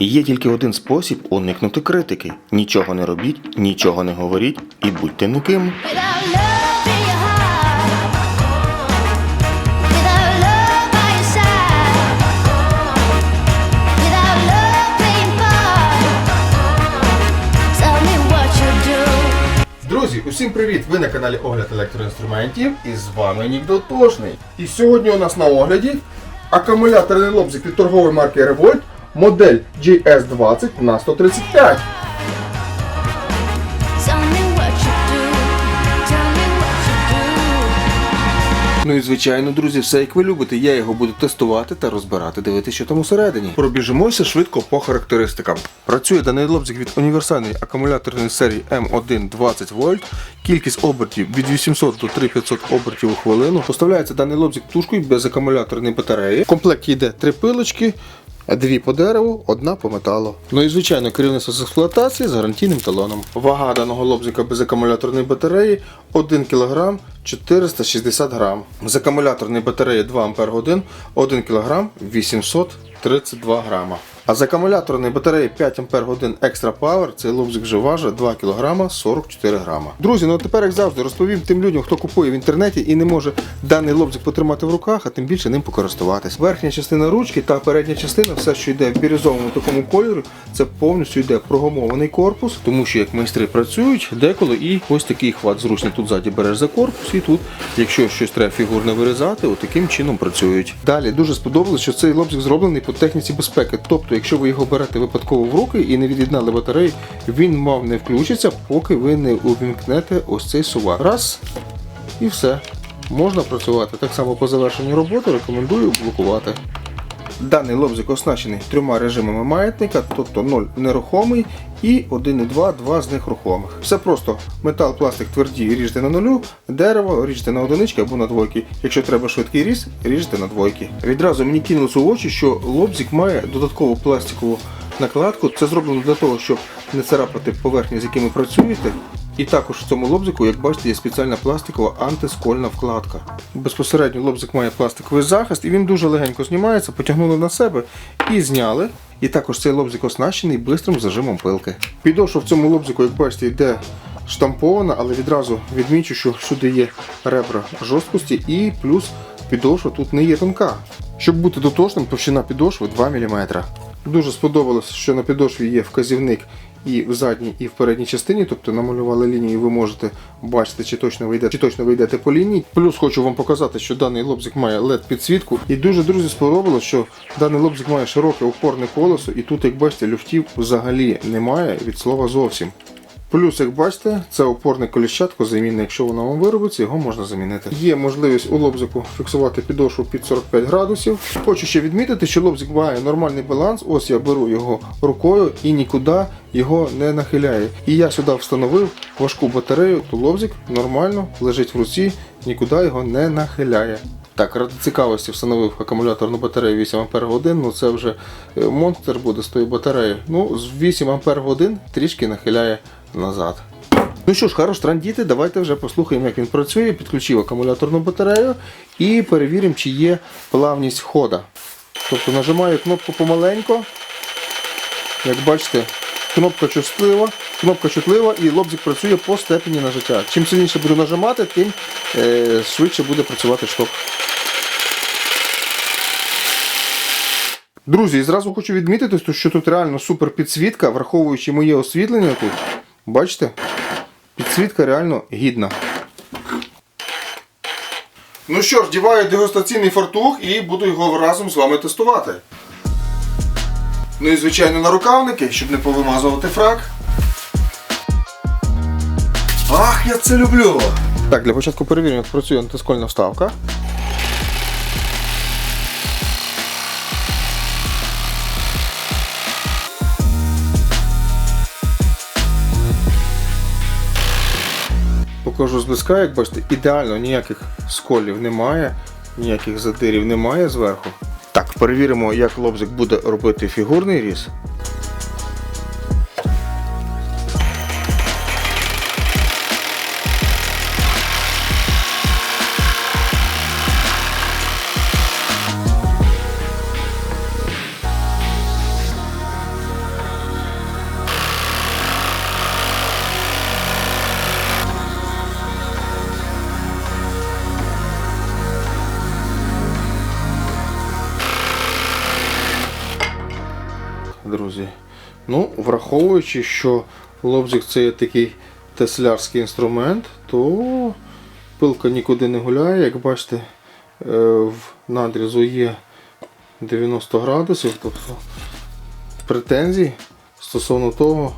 Є тільки один спосіб уникнути критики: нічого не робіть, нічого не говоріть і будьте do. Друзі, усім привіт! Ви на каналі Огляд електроінструментів і з вами Нік Дотошний. І сьогодні у нас на огляді акумуляторний лобзик від торгової марки Revolt модель GS20 на 135. Tell me what you do. Tell me what you do. Ну і звичайно, друзі, все як ви любите. Я його буду тестувати та розбирати, дивитися, що там усередині. Пробіжимося швидко по характеристикам. Працює даний лобзик від універсальної акумуляторної серії М1 20 вольт. Кількість обертів від 800 до 3500 обертів у хвилину. Поставляється даний лобзик тушкою без акумуляторної батареї. В комплекті йде три пилочки. Дві по дереву, одна по металу. Ну і звичайно, керівництво з експлуатації з гарантійним талоном. Вага даного лобзика без акумуляторної батареї 1 кг 460 грам. З акумуляторної батареї 2 Ампер 1 кг 832 грама. А з акумуляторної батареї 5 Ампер Extra Power цей лобзик вже важить 2 кг 44 грама. Друзі, ну тепер як завжди розповім тим людям, хто купує в інтернеті і не може даний лобзик потримати в руках, а тим більше ним покористуватись. Верхня частина ручки та передня частина, все, що йде в бірюзовому такому кольорі, це повністю йде прогумований корпус, тому що як майстри працюють, деколи і ось такий хват зручний. Тут ззаді береш за корпус, і тут, якщо щось треба фігурно вирізати, отаким чином працюють. Далі дуже сподобалось, що цей лобзик зроблений по техніці безпеки. Тобто, якщо ви його берете випадково в руки і не від'єднали батарею, він мав не включиться, поки ви не увімкнете ось цей сувак. Раз і все. Можна працювати. Так само по завершенню роботи рекомендую блокувати. Даний лобзик оснащений трьома режимами маятника, тобто 0 нерухомий і 1 і 2, з них рухомих. Все просто метал, пластик тверді ріжте на нулю, дерево ріжте на одинички або на двойки. Якщо треба швидкий різ, ріжте на двойки. Відразу мені кинулося в очі, що лобзик має додаткову пластикову накладку. Це зроблено для того, щоб не царапати поверхні, з якими працюєте. І також в цьому лобзику, як бачите, є спеціальна пластикова антискольна вкладка. Безпосередньо лобзик має пластиковий захист і він дуже легенько знімається, потягнули на себе і зняли. І також цей лобзик оснащений бистрим зажимом пилки. Підошва в цьому лобзику, як бачите, йде штампована, але відразу відмічу, що всюди є ребра жорсткості і плюс підошва тут не є тонка. Щоб бути дотошним, товщина підошви 2 мм. Дуже сподобалось, що на підошві є вказівник і в задній, і в передній частині, тобто намалювали лінію, і ви можете бачити, чи точно ви йдете, чи точно ви йдете по лінії. Плюс хочу вам показати, що даний лобзик має led підсвітку. І дуже друзі сподобалося, що даний лобзик має широке опорне колесо, і тут, як бачите, люфтів взагалі немає від слова зовсім. Плюс, як бачите, це опорне коліщатко замінне, якщо воно вам виробиться, його можна замінити. Є можливість у лобзику фіксувати підошву під 45 градусів. Хочу ще відмітити, що лобзик має нормальний баланс. Ось я беру його рукою і нікуди його не нахиляє. І я сюди встановив важку батарею, то лобзик нормально лежить в руці, нікуди його не нахиляє. Так, ради цікавості встановив акумуляторну батарею 8 Ах, ну це вже е, монстр буде з тою батареєю. Ну, з 8 Ах трішки нахиляє назад. Ну що ж, хорош трандіти, давайте вже послухаємо, як він працює. Підключив акумуляторну батарею і перевіримо, чи є плавність хода. Тобто нажимаю кнопку помаленько. Як бачите, кнопка чутлива, кнопка чутлива і лобзик працює по степені нажиття. Чим сильніше буду нажимати, тим е, швидше буде працювати шток. Друзі, і зразу хочу відмітити, що тут реально супер підсвітка, враховуючи моє освітлення тут. Бачите? Підсвітка реально гідна. Ну що ж, діваю дегустаційний фартух і буду його разом з вами тестувати. Ну і звичайно на рукавники, щоб не повимазувати фрак. Я це люблю! Так, для початку перевіримо, як працює антискольна вставка. Покажу зблизька, як бачите, ідеально ніяких сколів немає, ніяких задирів немає зверху. Так, перевіримо, як лобзик буде робити фігурний різ. Друзі. Ну, враховуючи, що лобзик це є такий теслярський інструмент, то пилка нікуди не гуляє. Як бачите, е, в надрізу є 90 градусів, тобто претензій стосовно того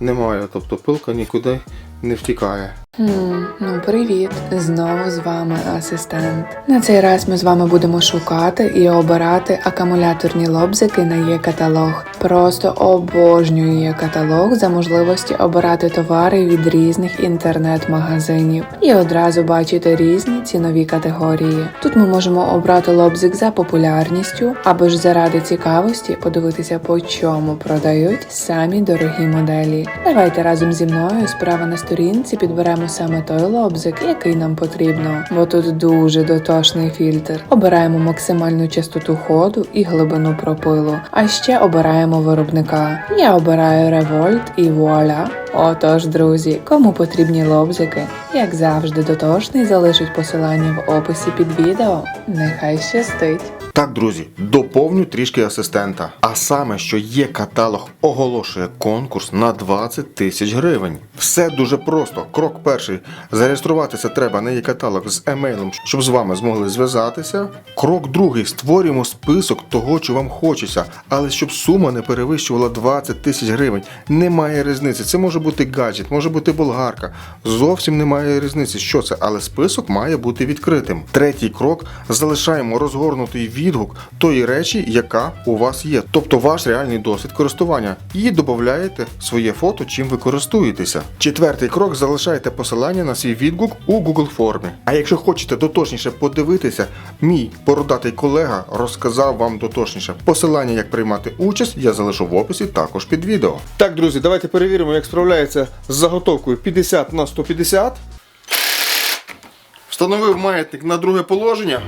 немає. Тобто пилка нікуди не втікає. Хм, ну привіт! Знову з вами асистент. На цей раз ми з вами будемо шукати і обирати акумуляторні лобзики на є каталог. Просто обожнюю є каталог за можливості обирати товари від різних інтернет-магазинів і одразу бачити різні цінові категорії. Тут ми можемо обрати лобзик за популярністю, або ж заради цікавості подивитися, по чому продають самі дорогі моделі. Давайте разом зі мною справа на сторінці підберемо саме той лобзик, який нам потрібно, бо тут дуже дотошний фільтр. Обираємо максимальну частоту ходу і глибину пропилу, а ще обираємо виробника. Я обираю Revolt і вуаля. Отож, друзі, кому потрібні лобзики, як завжди, дотошний залишить посилання в описі під відео. Нехай щастить! Так, друзі, доповню трішки асистента. А саме, що є каталог, оголошує конкурс на 20 тисяч гривень. Все дуже просто. Крок перший. Зареєструватися треба на є каталог з емейлом, щоб з вами змогли зв'язатися. Крок другий. Створюємо список того, що вам хочеться, але щоб сума не перевищувала 20 тисяч гривень. Немає різниці. Це може бути гаджет, може бути болгарка. Зовсім немає різниці, що це, але список має бути відкритим. Третій крок залишаємо розгорнутий відгук тої речі, яка у вас є, тобто ваш реальний досвід користування, і додаєте своє фото, чим ви користуєтеся. Четвертий крок залишаєте посилання на свій відгук у Google формі. А якщо хочете доточніше подивитися, мій бородатий колега розказав вам доточніше. Посилання, як приймати участь, я залишу в описі також під відео. Так, друзі, давайте перевіримо, як справляється з заготовкою 50 на 150. Встановив маятник на друге положення.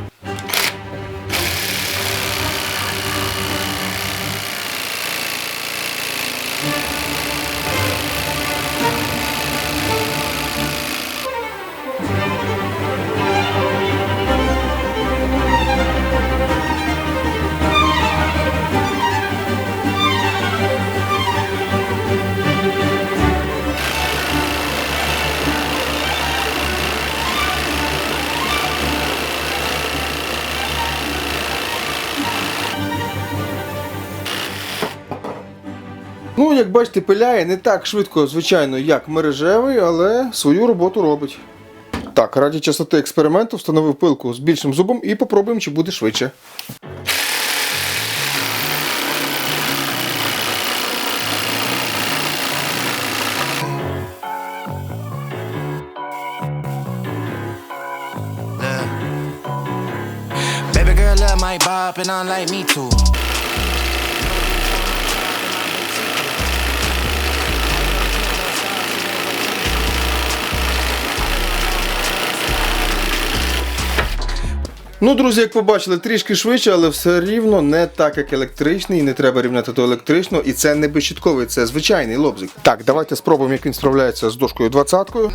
Ну, як бачите, пиляє не так швидко, звичайно, як мережевий, але свою роботу робить. Так, раді частоти експерименту встановив пилку з більшим зубом і попробуємо, чи буде швидше. Baby girl love my bop and I like me too. Ну, друзі, як побачили, трішки швидше, але все рівно не так, як електричний, не треба рівняти до електричного. І це не безщітковий, це звичайний лобзик. Так, давайте спробуємо, як він справляється з дошкою 20-кою.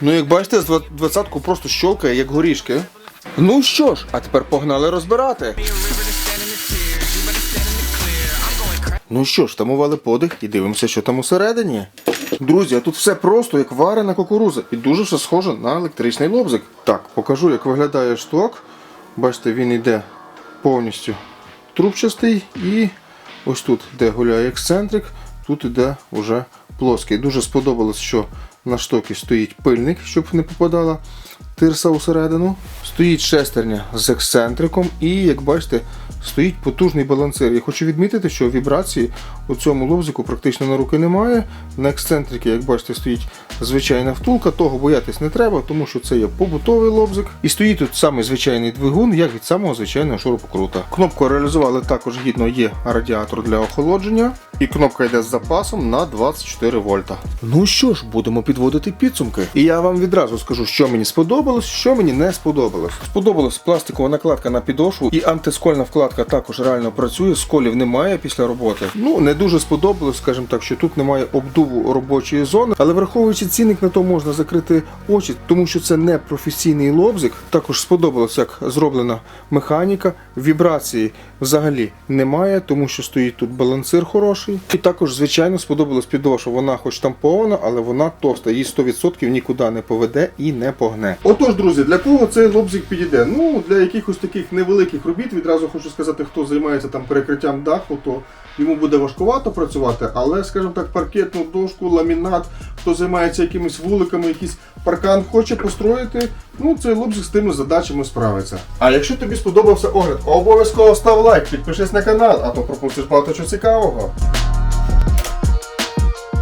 Ну, як бачите, з 20-ку просто щолкає, як горішки. Ну що ж, а тепер погнали розбирати. Ну що ж, тамували подих і дивимося, що там усередині. Друзі, а тут все просто, як варена кукуруза, і дуже все схоже на електричний лобзик. Так, покажу, як виглядає шток. Бачите, він йде повністю трубчастий і ось тут, де гуляє ексцентрик, тут іде вже плоский. Дуже сподобалось, що на штокі стоїть пильник, щоб не попадала тирса усередину. Стоїть шестерня з ексцентриком і, як бачите, стоїть потужний балансир. Я хочу відмітити, що вібрації у цьому лобзику практично на руки немає. На ексцентрикі, як бачите, стоїть звичайна втулка, того боятись не треба, тому що це є побутовий лобзик. І стоїть тут самий звичайний двигун, як від самого звичайного шурупокрута. Кнопку реалізували також гідно є радіатор для охолодження. І кнопка йде з запасом на 24 вольта. Ну що ж, будемо підводити підсумки. І я вам відразу скажу, що мені сподобалось, що мені не сподобалось. Сподобалась пластикова накладка на підошву і антискольна вкладка також реально працює, сколів немає після роботи. Ну не дуже сподобалось, скажімо так, що тут немає обдуву робочої зони, але враховуючи цінник на то можна закрити очі, тому що це не професійний лобзик. Також сподобалось, як зроблена механіка. Вібрації взагалі немає, тому що стоїть тут балансир хороший. І також, звичайно, сподобалась підошва. Вона хоч тампована, але вона товста. Її 100% нікуди не поведе і не погне. Отож, друзі, для кого цей лобзик підійде? Ну, для якихось таких невеликих робіт, відразу хочу сказати, хто займається там перекриттям даху, то йому буде важкувато працювати, але, скажімо так, паркетну дошку, ламінат, хто займається якимись вуликами, якийсь паркан хоче построїти, ну цей лобзик з тими задачами справиться. А якщо тобі сподобався огляд, обов'язково став лайк, підпишись на канал, а то пропустиш багато чого цікавого.